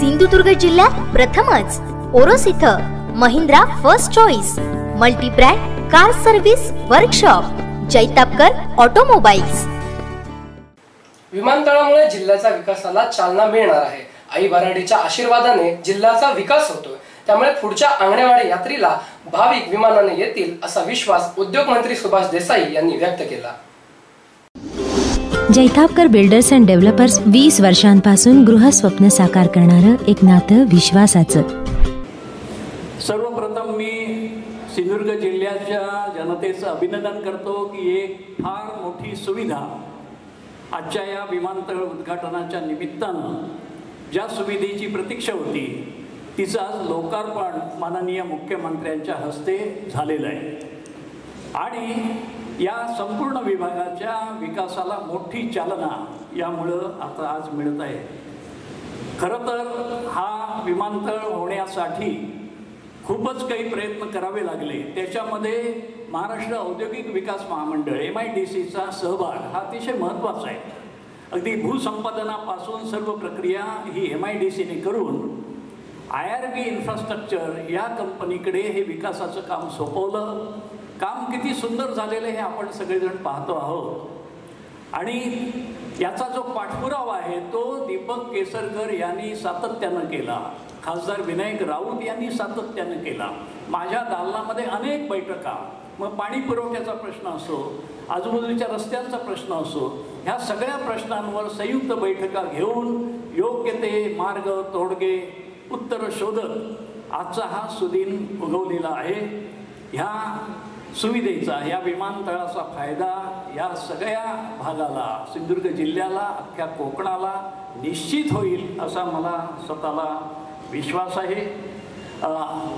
सिंधुदुर्ग जिल्ह्यात प्रथमच. ओरोस इथं Mahindra first choice multibrand car service workshop Jaitapkar automobiles. विमानतळामुळे जिल्ह्याच्या विकासाला चालना मिळणार आहे. आई बराडीच्या आशीर्वादाने जिल्ह्याचा विकास होतोय. त्यामुळे पुढच्या आंगणेवाडी यात्रेला भाविक विमानाने येतील असा विश्वास उद्योग मंत्री सुभाष देसाई यांनी व्यक्त केला. जैतापकर बिल्डर्स अँड डेव्हलपर्स वीस वर्षांपासून गृहस्वप्न साकार करणारं एक नातं विश्वासाचं. सर्वप्रथम मी सिंधुदुर्ग जिल्ह्याच्या जनतेचं अभिनंदन करतो की एक फार मोठी सुविधा आजच्या या विमानतळ उद्घाटनाच्या निमित्तानं ज्या सुविधेची प्रतीक्षा होती तिचं आज लोकार्पण माननीय मुख्यमंत्र्यांच्या हस्ते झालेलं आहे. आणि या संपूर्ण विभागाच्या विकासाला मोठी चालना यामुळं आता आज मिळत आहे. खरं तर हा विमानतळ होण्यासाठी खूपच काही प्रयत्न करावे लागले. त्याच्यामध्ये महाराष्ट्र औद्योगिक विकास महामंडळ एम आय डी सीचा सहभाग हा अतिशय महत्त्वाचा आहे. अगदी भूसंपादनापासून सर्व प्रक्रिया ही एम आय डी सीने करून आय आर बी इन्फ्रास्ट्रक्चर या कंपनीकडे हे विकासाचं काम सोपवलं. काम किती सुंदर झालेलं हे आपण सगळेजण पाहतो आहोत. आणि याचा जो पाठपुरावा आहे तो दीपक केसरकर यांनी सातत्यानं केला. खासदार विनायक राऊत यांनी सातत्यानं केला. माझ्या दालनामध्ये अनेक बैठका. मग पाणी पुरवठ्याचा प्रश्न असो आजूबाजूच्या रस्त्यांचा प्रश्न असो ह्या सगळ्या प्रश्नांवर संयुक्त बैठका घेऊन योग्य ते मार्ग तोडगे उत्तर शोधत आजचा हा सुदीन उगवलेला आहे. ह्या सुविधेचा या विमानतळाचा फायदा या सगळ्या भागाला सिंधुदुर्ग जिल्ह्याला अख्ख्या कोकणाला निश्चित होईल असा मला स्वतःला विश्वास आहे.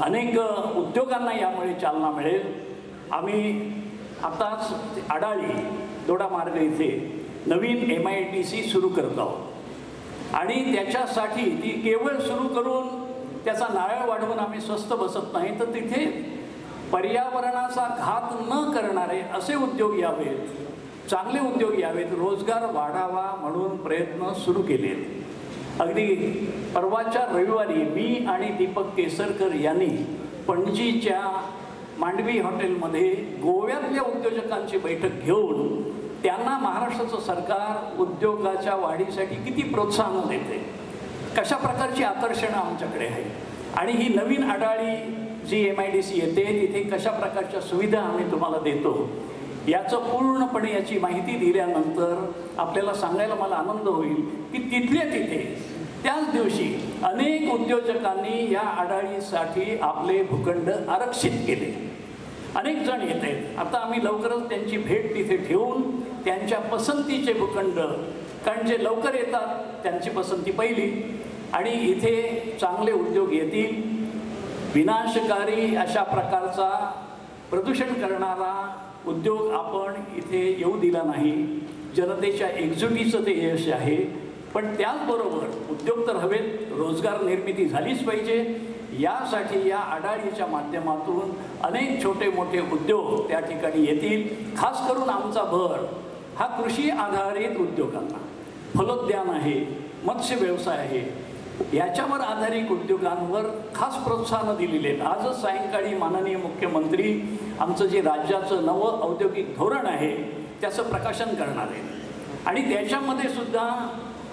अनेक उद्योगांना यामुळे चालना मिळेल. आम्ही आताच अडाळी दोडा मार्ग इथे नवीन एम आय टी सी सुरू करत आहोत. आणि त्याच्यासाठी ती केवळ सुरू करून त्याचा नारळ वाढवून आम्ही स्वस्त बसत नाही तर तिथे पर्यावरणाचा घात न करणारे असे उद्योग यावेत. चांगले उद्योग यावेत. रोजगार वाढावा म्हणून प्रयत्न सुरू केले अगदी परवाच्या रविवारी मी आणि दीपक केसरकर यांनी पणजीच्या मांडवी हॉटेलमध्ये गोव्यातल्या उद्योजकांची बैठक घेऊन त्यांना महाराष्ट्राचं सरकार उद्योगाच्या वाढीसाठी किती प्रोत्साहन देते? कशा प्रकारची आकर्षणं आमच्याकडे आहे आणि ही नवीन अडाळी जी एम आय डी सी येते तिथे कशा प्रकारच्या सुविधा आम्ही तुम्हाला देतो याचं पूर्णपणे याची माहिती दिल्यानंतर आपल्याला सांगायला मला आनंद होईल की तिथल्या तिथे त्याच दिवशी अनेक उद्योजकांनी या आडाळीसाठी आपले भूखंड आरक्षित केले. अनेक जण येत आहेत. आता आम्ही लवकरच त्यांची भेट तिथे ठेवून त्यांच्या पसंतीचे भूखंड कारण जे लवकर येतात त्यांची पसंती पहिली. आणि इथे चांगले उद्योग येतील विनाशकारी अशा प्रकारचा प्रदूषण करणारा उद्योग आपण इथे येऊ दिला नाही. जनतेच्या एकजुटीचं ते यश आहे. पण त्याचबरोबर उद्योग तर हवेत रोजगार निर्मिती झालीच पाहिजे. यासाठी या आडाळीच्या माध्यमातून अनेक छोटे मोठे उद्योग त्या ठिकाणी येतील. खास करून आमचा भर हा कृषी आधारित उद्योगांना. फलोद्यान आहे मत्स्य व्यवसाय आहे याच्यावर आधारित उद्योगांवर खास प्रोत्साहन दिलेले आहेत. आजच सायंकाळी माननीय मुख्यमंत्री आमचं जे राज्याचं नवं औद्योगिक धोरण आहे त्याचं प्रकाशन करणार आहे आणि त्याच्यामध्ये सुद्धा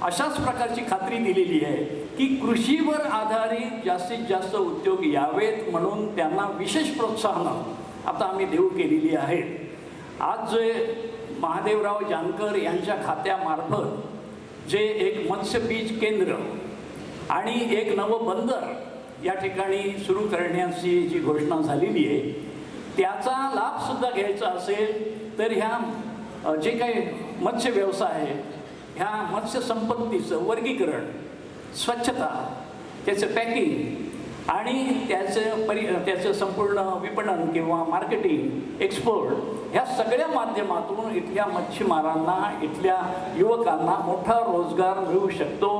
अशाच प्रकारची खात्री दिलेली आहे की कृषीवर आधारित जास्तीत जास्त उद्योग यावेत म्हणून त्यांना विशेष प्रोत्साहनं आता आम्ही देऊ केलेली आहेत. आज जे महादेवराव जानकर यांच्या खात्यामार्फत जे एक मत्स्यबीज केंद्र आणि एक नवं बंदर या ठिकाणी सुरू करण्याची जी घोषणा झालेली आहे त्याचा लाभसुद्धा घ्यायचा असेल तर ह्या जे काही मत्स्य व्यवसाय आहे ह्या मत्स्य संपत्तीचं वर्गीकरण स्वच्छता त्याचं पॅकिंग आणि त्याचं परि त्याचं संपूर्ण विपणन किंवा मार्केटिंग एक्सपोर्ट ह्या सगळ्या माध्यमातून इथल्या मच्छीमारांना इथल्या युवकांना मोठा रोजगार मिळू शकतो.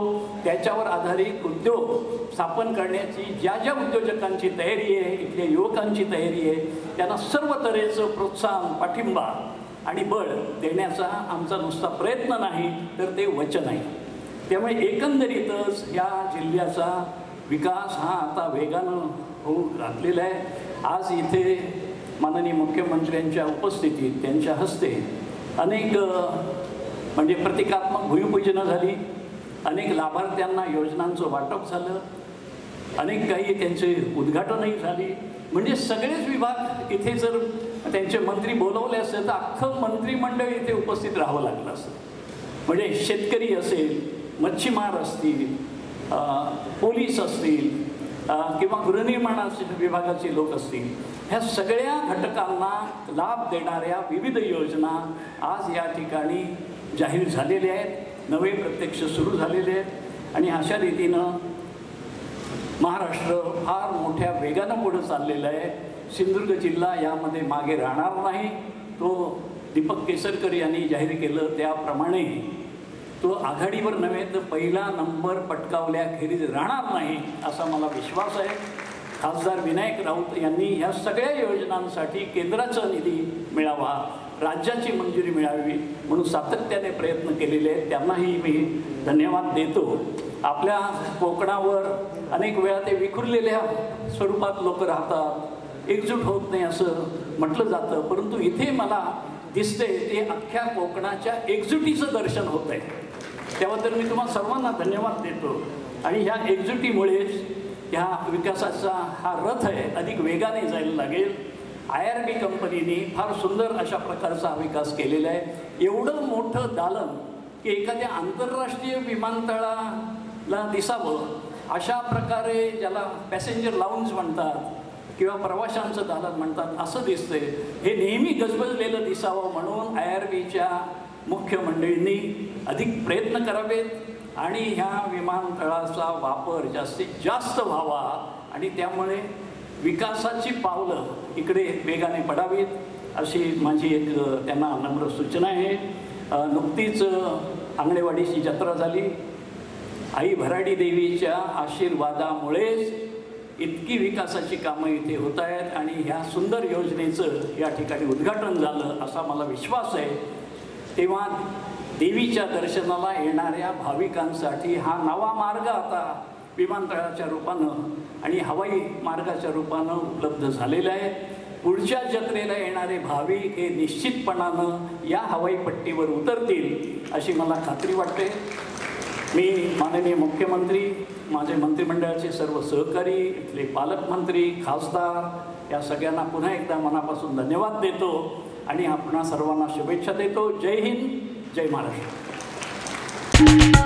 त्याच्यावर आधारित उद्योग स्थापन करण्याची ज्या ज्या उद्योजकांची तयारी आहे इथल्या युवकांची तयारी आहे त्यांना सर्व तऱ्हेचं प्रोत्साहन पाठिंबा आणि बळ देण्याचा आमचा नुसता प्रयत्न नाही तर ते वचन आहे. त्यामुळे एकंदरीतच या जिल्ह्याचा विकास हा आता वेगानं होऊ घातलेला आहे. आज इथे माननीय मुख्यमंत्र्यांच्या उपस्थितीत त्यांच्या हस्ते अनेक म्हणजे प्रतिकात्मक भूमिपूजनं झाली. अनेक लाभार्थ्यांना योजनांचं वाटप झालं. अनेक काही त्यांचे उद्घाटनही झाली. म्हणजे सगळेच विभाग इथे जर त्यांचे मंत्री बोलवले असते तर अख्खं मंत्रिमंडळ इथे उपस्थित राहावं लागलं असतं. म्हणजे शेतकरी असेल मच्छीमार असतील पोलीस असतील किंवा गृहनिर्माण विभागाचे लोक असतील ह्या सगळ्या घटकांना लाभ देणाऱ्या विविध योजना आज या ठिकाणी जाहीर झालेल्या आहेत. नवे प्रत्यक्ष सुरू झालेले आहेत. आणि अशा रीतीनं महाराष्ट्र फार मोठ्या वेगानं पुढं चाललेलं आहे. सिंधुदुर्ग जिल्हा यामध्ये मागे राहणार नाही. तो दीपक केसरकर यांनी जाहीर केलं त्याप्रमाणे तो आघाडीवर नव्हे तर पहिला नंबर पटकावल्याखेरीज राहणार नाही असा मला विश्वास आहे. खासदार विनायक राऊत यांनी ह्या सगळ्या योजनांसाठी केंद्राचा निधी मिळावा राज्याची मंजुरी मिळावी म्हणून सातत्याने प्रयत्न केलेले आहेत. त्यांनाही मी धन्यवाद देतो. आपल्या कोकणावर अनेक वेळा ते विखुरलेल्या स्वरूपात लोक राहतात. एकजूट होत नाही असं म्हटलं जातं. परंतु इथे मला दिसते ते अख्ख्या कोकणाच्या एकजुटीचं दर्शन होत आहे त्याबद्दल मी तुम्हाला सर्वांना धन्यवाद देतो. आणि ह्या एकजुटीमुळेच ह्या विकासाचा हा रथ आहे अधिक वेगाने जायला लागेल. आय आर बी कंपनीने फार सुंदर अशा प्रकारचा विकास केलेला आहे. एवढं मोठं दालन की एखाद्या आंतरराष्ट्रीय विमानतळाला दिसावं अशा प्रकारे ज्याला पॅसेंजर लाऊंज म्हणतात किंवा प्रवाशांचं दालन म्हणतात असं दिसतंय. हे नेहमी गजबजलेलं दिसावं म्हणून आय आर बीच्या मुख्य मंडळींनी अधिक प्रयत्न करावेत आणि ह्या विमानतळाचा वापर जास्तीत जास्त व्हावा आणि त्यामुळे विकासाची पावलं इकडे वेगाने पडावीत अशी माझी एक त्यांना नम्र सूचना आहे. नुकतीच आंगणेवाडीची जत्रा झाली. आई भराडी देवीच्या आशीर्वादामुळेच इतकी विकासाची कामं इथे होत आहेत आणि ह्या सुंदर योजनेचं या ठिकाणी उद्घाटन झालं असा मला विश्वास आहे. तेव्हा देवीच्या दर्शनाला येणाऱ्या भाविकांसाठी हा नवा मार्ग आता विमानतळाच्या रूपानं आणि हवाई मार्गाच्या रूपानं उपलब्ध झालेला आहे. पुढच्या जत्रेला येणारे भाविक हे निश्चितपणानं या हवाई पट्टीवर उतरतील अशी मला खात्री वाटते. मी माननीय मुख्यमंत्री माझे मंत्रिमंडळाचे सर्व सहकारी इथले पालकमंत्री खासदार या सगळ्यांना पुन्हा एकदा मनापासून धन्यवाद देतो. आणि आपणा सर्वांना शुभेच्छा देतो. जय हिंद जय महाराष्ट्र.